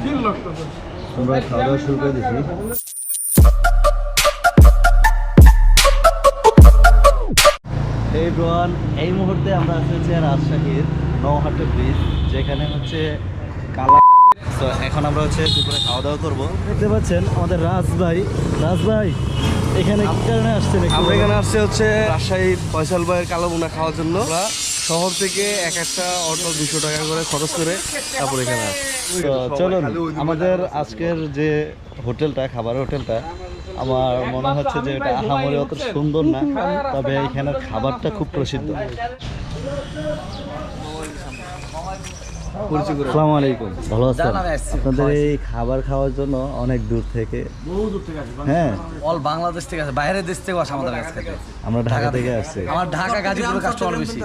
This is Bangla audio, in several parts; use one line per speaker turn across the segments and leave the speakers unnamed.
আমরা খাওয়া দাওয়া শুরু করে দিছি। এই এই মুহূর্তে আমরা আছি হচ্ছে রাজশাহীর নৌহাটি ব্রিজ যেখানে হচ্ছে কালা তো এখন আমরা হচ্ছে দুপুরে খাওয়া দাওয়া করব। দেখতে পাচ্ছেন আমাদের রাজ ভাই। রাজ ভাই এখানে কি কারণে আসছেন
আমরা এখানে আসছে হচ্ছে রাজশাহীর ফয়সাল ভাইয়ের কালো মুনা খাওয়ার জন্য। শহর থেকে এক একটা অটো দুশো টাকা করে খরচ করে তারপর এখানে
তো চলুন, আমাদের আজকের যে হোটেলটা, খাবারের হোটেলটা, আমার মনে হচ্ছে যে এটা আহামরি অত সুন্দর না, তবে এখানে খাবারটা খুব প্রসিদ্ধ। আসসালামু আলাইকুম। ভালো আছেন? আপনাদের এই খাবার খাওয়ার জন্য অনেক দূর থেকে হ্যাঁ।
অল বাংলাদেশ থেকে আছে বাইরের দেশ থেকে আসে আমাদের কাছে।
আমরা ঢাকা থেকে। আসছি।
আমার ঢাকা গাজীপুরের কাস্টমার বেশি।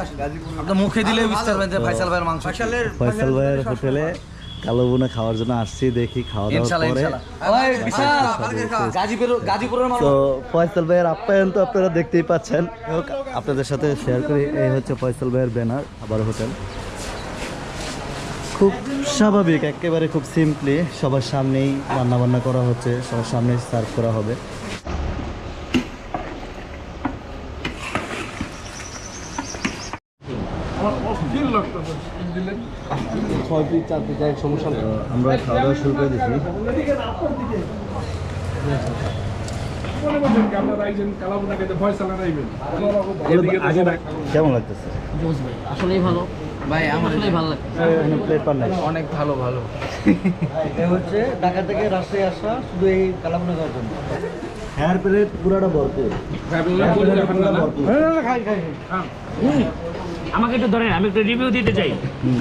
আপনার মুখে দিলে বুঝতে পারবেন যে ফাইসাল ভাইয়ের মাংস
ফয়সাল ভাইয়ের হোটেলে কালো বোনা খাওয়ার জন্য আসছি দেখি খাওয়া
মানুষ
তো ফয়সাল ভাইয়ের আপ্যায়ন তো আপনারা দেখতেই পাচ্ছেন। আপনাদের সাথে শেয়ার করি এই হচ্ছে ফয়সাল ভাইয়ের ব্যানার আবার হোটেল। খুব স্বাভাবিক একেবারে খুব সিম্পলি সবার সামনেই রান্না বান্না করা হচ্ছে সবার সামনেই সার্ভ করা হবে।
ছয় পিস চার পিস এক সমস্যা
আমরা খাওয়া দাওয়া শুরু করে দিচ্ছি কেমন লাগতেছে?
আসলেই ভালো। ভাই আমার ভালো লাগে
প্লেট পান নাই।
অনেক ভালো ভালো।
এটা হচ্ছে ঢাকা থেকে রাজশাহী আসা শুধু এই কালাপুনা যাওয়ার জন্য। হেয়ার পুরাটা ভরপুর।
আমাকে একটু ধরেন আমি একটু রিভিউ দিতে চাই।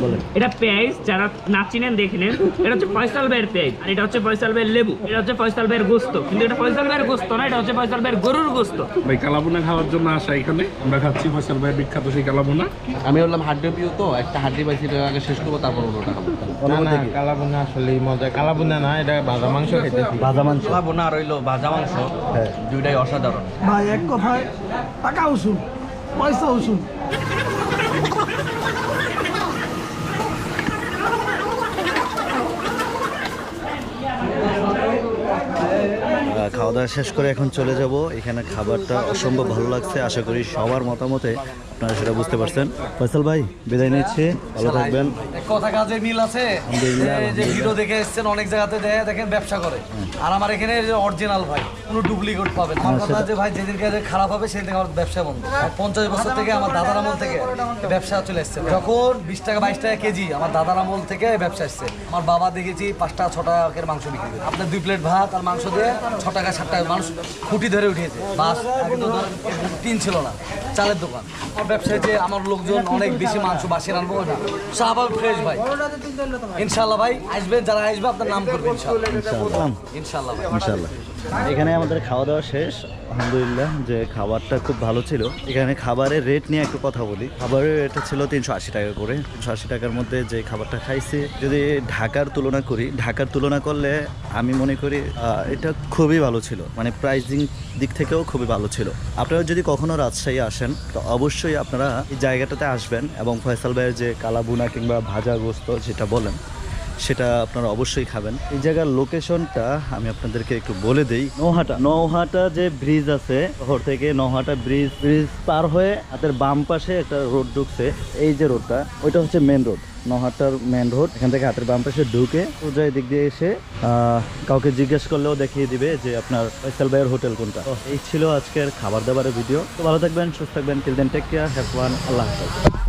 বলেন।
এটা পেঁয়াজ যারা না চিনেন দেখে নেন। এটা হচ্ছে ফয়সাল ভাইয়ের পেঁয়াজ আর এটা হচ্ছে ফয়সাল ভাইয়ের লেবু। এটা হচ্ছে ফয়সাল ভাইয়ের গোস্ত। কিন্তু এটা ফয়সাল ভাইয়ের গোস্ত না এটা হচ্ছে ফয়সাল ভাইয়ের গরুর গোস্ত।
ভাই কালাবোনা খাওয়ার জন্য আসা এখানে। আমরা খাচ্ছি ফসল ভাই বিখ্যাত সেই কালাবোনা।
আমি বললাম হাড্ডি পিও তো একটা হাড্ডি পাইছি এটা আগে শেষ করব তারপর ওটা খাব। কালাবুনা আসলে মজা। কালাবুনা না এটা ভাজা মাংস খাইতেছি।
ভাজা মাংস।
বোনা রইল ভাজা মাংস।
হ্যাঁ
দুইটাই অসাধারণ।
ভাই এক কথায় টাকা উসুল পয়সা উসুল
খাওয়া দাওয়া শেষ করে এখন চলে যাব। এখানে খাবারটা অসম্ভব ভালো লাগছে। আশা করি সবার মতামতে আপনারা সেটা বুঝতে পারছেন। ফয়সাল ভাই বিদায় নিচ্ছি। ভালো থাকবেন।
কথা কাজে মিল আছে। যে ভিডিও দেখে এসেছেন অনেক জায়গাতে দেখে দেখেন ব্যবসা করে। আর আমার এখানে অরিজিনাল ভাই কোনো ডুপ্লিকেট পাবেন। আমার কথা যে ভাই যেদিনকে যে খারাপ হবে সেদিন আমার ব্যবসা বন্ধ। পঞ্চাশ বছর থেকে আমার দাদার আমল থেকে ব্যবসা চলে এসছে। যখন বিশ টাকা বাইশ টাকা কেজি আমার দাদার আমল থেকে ব্যবসা এসছে। আমার বাবা দেখেছি পাঁচটা টাকা ছ টাকার মাংস বিক্রি করে। আপনার দুই প্লেট ভাত আর মাংস দিয়ে ছ টাকা সাত টাকা মানুষ খুঁটি ধরে উঠিয়েছে। বাস তিন টিন ছিল না চালের দোকান। আর ব্যবসায় যে আমার লোকজন অনেক বেশি মাংস বাসি রানবো না। স্বাভাবিক ফ্রেশ ভাই। ইনশাল্লাহ ভাই আসবেন যারা আসবে আপনার নাম করবে ইনশাল্লাহ ইনশাল্লাহ ভাই।
ইনশাল্লাহ এখানে আমাদের খাওয়া দাওয়া শেষ। আলহামদুলিল্লাহ যে খাবারটা খুব ভালো ছিল। এখানে খাবারের রেট নিয়ে একটু কথা বলি। খাবারের রেটটা ছিল তিনশো আশি টাকা করে। তিনশো আশি টাকার মধ্যে যে খাবারটা খাইছি, যদি ঢাকার তুলনা করি, ঢাকার তুলনা করলে আমি মনে করি এটা খুবই ভালো ছিল। মানে প্রাইজিং দিক থেকেও খুবই ভালো ছিল। আপনারা যদি কখনো রাজশাহী আসেন, তো অবশ্যই আপনারা এই জায়গাটাতে আসবেন এবং ফয়সাল ভাইয়ের যে কালাবুনা কিংবা ভাজা গোস্ত যেটা বলেন সেটা আপনারা অবশ্যই খাবেন। এই জায়গার লোকেশনটা আমি আপনাদেরকে একটু বলে দেই। নৌহাটা নৌহাটা যে ব্রিজ আছে শহর থেকে নৌহাটা ব্রিজ ব্রিজ পার হয়ে হাতের বাম পাশে একটা রোড ঢুকছে। এই যে রোডটা ওইটা হচ্ছে মেন রোড নহাটার মেন রোড এখান থেকে হাতের বাম পাশে ঢুকে সোজা দিক দিয়ে এসে কাউকে জিজ্ঞেস করলেও দেখিয়ে দিবে যে আপনার ফয়সাল ভাইয়ের হোটেল কোনটা। এই ছিল আজকের খাবার দাবারের ভিডিও তো ভালো থাকবেন, সুস্থ থাকবেন। Till then take care have one আল্লাহ হাফেজ।